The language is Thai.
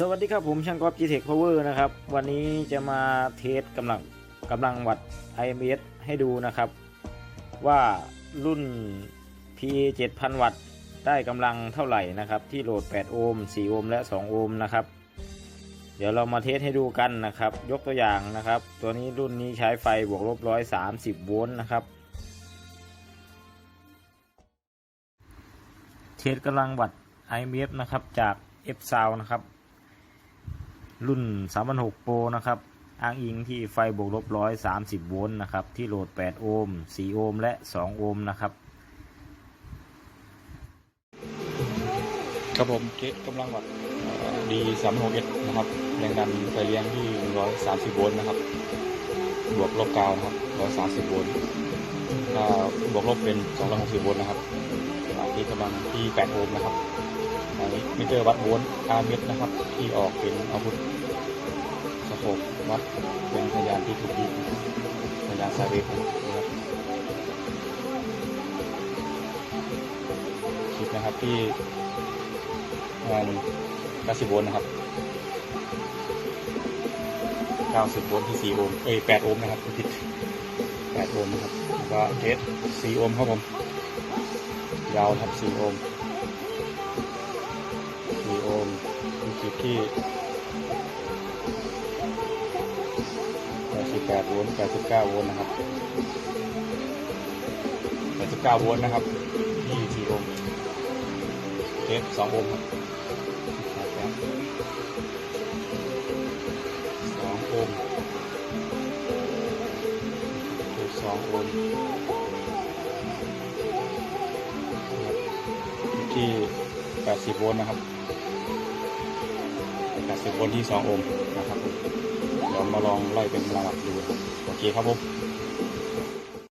สวัสดีครับผมช่างกอล์ฟ G-Tech Power นะครับ วันนี้จะมาเทสกำลังกำลังวัด IMS ให้ดูนะครับ ว่ารุ่น PA 7000 วัตต์ได้กำลังเท่าไหร่นะครับ ที่โหลด 8 โอห์ม 4 โอห์ม และ 2 โอห์มนะครับ เดี๋ยวเรามาเทสให้ดูกันนะครับ ยกตัวอย่างนะครับ ตัวนี้รุ่นนี้ใช้ไฟบวกลบ130 โวลต์นะครับ เทสกำลังวัด IMF นะครับจาก F Sound นะครับ รุ่น 3,600 Pro นะครับ อ้างอิงที่ไฟบวกลบ130โวลต์นะครับ ที่โหลด 8 โอห์ม 4 โอห์ม และ 2 โอห์มนะครับ ครับผมเกตกำลังวัดดีสามหกเอนะครับ แรงดันไฟเลี้ยงที่ร้อยสามสิบโวลต์นะครับ บวกลบกาวนะครับร้อยสามสิบโวลต์ถ้าบวกลบเป็นสองร้อยหกสิบโวลต์นะครับอ่าที่กำลังที่แปดโอห์มนะครับ มิเตอร์วัดโวลต์อาร์เมตนะครับ ที่ออกเป็นอาวุธสโคปวัดเป็นสัญญาณที่ถูกยิงสัญญาณสาเวฟนะครับคลิปนะครับที่ประมาณ90โวลต์นะครับ90โวลต์ที่4โอห์มเอ้ย8โอห์มนะครับผิด8โอห์มนะครับแล้วก็เทส4โอห์มครับผมยาวครับ4โอห์ม 8โวลต์89โวลต์นะครับ89โวลต์นะครับที่4โอห์มเทส2โอห์มครับสองโอห์มจุดสองโอห์มที่แปดสิบโวลต์นะครับแปดสิบโวลต์ที่สองโอห์มนะครับผมเดี๋ ยวมาลองไล่เป็นระดับดูโอเคครับผม